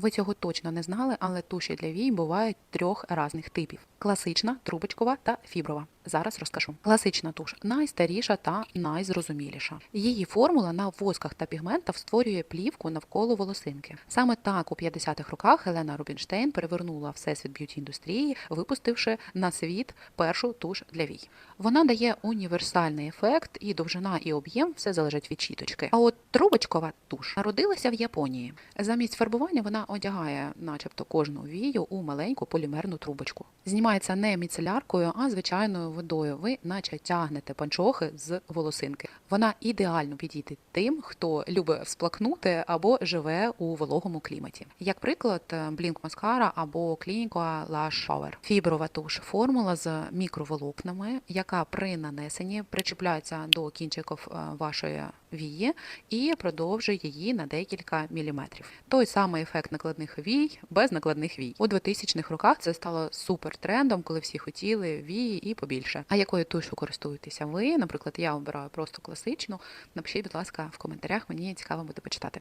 Ви цього точно не знали, але туші для вій бувають трьох різних типів: класична, трубочкова та фіброва. Зараз розкажу. Класична туш найстаріша та найзрозуміліша. Її формула на восках та пігментах створює плівку навколо волосинки. Саме так у 50-х роках Елена Рубінштейн перевернула всесвіт б'юті індустрії, випустивши на світ першу туш для вій. Вона дає універсальний ефект, і довжина і об'єм все залежить від чіточки. А от трубочкова туш народилася в Японії. Замість фарбування вона одягає, начебто, кожну вію у маленьку полімерну трубочку. Знімається не міцеляркою, а звичайною водою. Ви наче тягнете панчохи з волосинки. Вона ідеально підійде тим, хто любить всплакнути або живе у вологому кліматі. Як приклад, Blink Mascara або Clinical Lash Shower. Фіброва туш формула з мікроволокнами, яка при нанесенні причіпляється до кінчиків е, вашої вії і продовжує її на декілька міліметрів. Той самий ефект накладних вій без накладних вій. У 2000-х роках це стало супер трендом, коли всі хотіли вії і побільше. А якою тушу користуєтеся ви? Наприклад, я обираю просто класичну. Напишіть, будь ласка, в коментарях. Мені цікаво буде почитати.